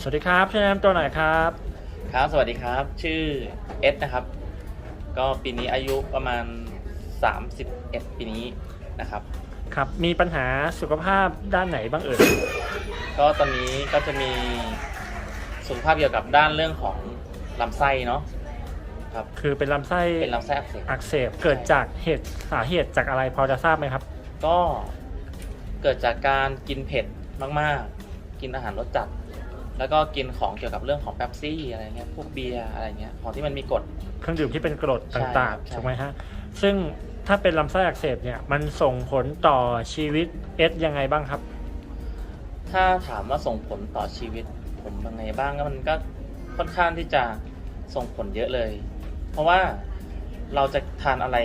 สวัสดีครับช่วยแนะนำตัวหน่อยครับ ครับ สวัสดีครับ ชื่อเอสนะครับ ก็ปีนี้อายุประมาณ 31 ปีนี้นะครับ ครับ มีปัญหาสุขภาพด้านไหนบ้างเอ่ย ก็ตอนนี้ก็จะมีสุขภาพเกี่ยวกับด้านเรื่องของลำไส้เนาะ ครับ คือเป็นลำไส้เป็นลำไส้อักเสบ อักเสบ เกิดจากเหตุสาเหตุจากอะไรพอจะทราบไหมครับ ก็เกิดจากการกินเผ็ดมาก ๆ กินอาหารรสจัด แล้วก็กินของเกี่ยวกับเรื่องของแป๊บซี่อะไรเงี้ยพวกเบียร์อะไรเงี้ยของที่มันมีกรดเครื่องดื่มที่เป็นกรดใช่ต่างครับๆใช่ถูกไหมฮะซึ่งถ้าเป็นลำไส้อักเสบเนี่ยมันส่งผลต่อชีวิตเอสยังไงบ้างครับ ถ้าถามว่าส่งผลต่อชีวิตผมยังไงบ้างก็มันก็ค่อนข้างที่จะส่งผลเยอะเลย เพราะว่าเราจะทานอะไร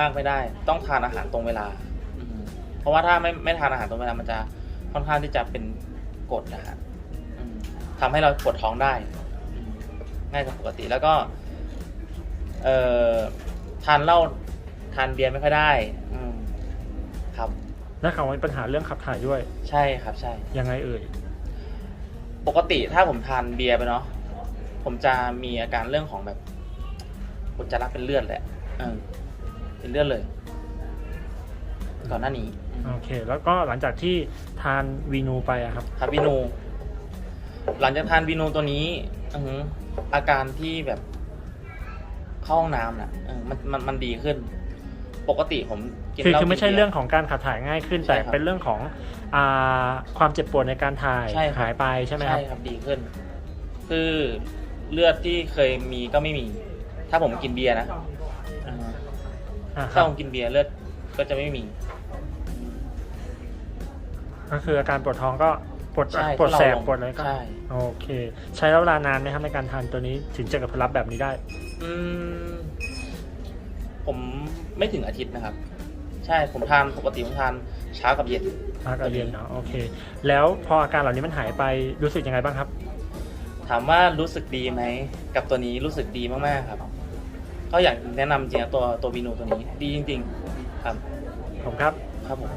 มากไม่ได้ ต้องทานอาหารตรงเวลาอืมเพราะว่าถ้าไม่ไม่ทานอาหารตรงเวลามันจะค่อนข้างที่จะเป็นกรดนะฮะอืม ทำให้เราปวดท้องได้อืมง่ายกว่าปกติแล้วก็ เอ่อทานเหล้าทานเบียร์ไม่ค่อยได้ อืมครับ และเขามีปัญหาเรื่องขับถ่ายด้วย ใช่ครับ ใช่ ยังไงเอ่ยปกติถ้าผมทานเบียร์ไปเนาะผมจะมีอาการเรื่องของแบบอุจจาระเป็นเลือดแหละเออเป็นเลือดเลย ก่อนหน้านี้ โอเค แล้วก็หลังจากที่ทานวีนูไปอะครับครับวีนู หลังจากทานวีนูตัวนี้อือหืออาการที่แบบเข้าห้องน้ำน่ะเออมันมันมันดีขึ้น ปกติผมกินคือเหล้าคือไม่ใช่กินบียเรื่องของการขับถ่ายง่ายขึ้นใช่แต่ครับเป็นเรื่องของอ่าความเจ็บปวดในการถ่ายใช่ครับหายไปใช่ไหมครับใช่ครับดีขึ้น คือเลือดที่เคยมีก็ไม่มี ถ้าผมกินเบียร์นะอ่าอ่าคถ้ารับผมกินเบียร์เลือดก็จะไม่มี ก็คืออาการปวดท้องก็ป วดใช่ปวดถ้าเราแสบลงปวดอะไรก็ใช่โอเค ใช้เวลานานไหมครับในการทานตัวนี้ถึงจะกับผลลัพธ์แบบนี้ได้ อืมผมไม่ถึงอาทิตย์นะครับ ใช่ผมทานปกติผมทานเช้ากับเย็นอาการเรียนเนาะโอเค แล้วพออาการเหล่านี้มันหายไปรู้สึกยังไงบ้างครับ ถามว่ารู้สึกดีไหมกับตัวนี้รู้สึกดีมากๆครับ ก็อยากแนะนำจริงๆตัวตัววีนูตัวนี้ดีจริง ๆ ครับ ผมครับ ครับผม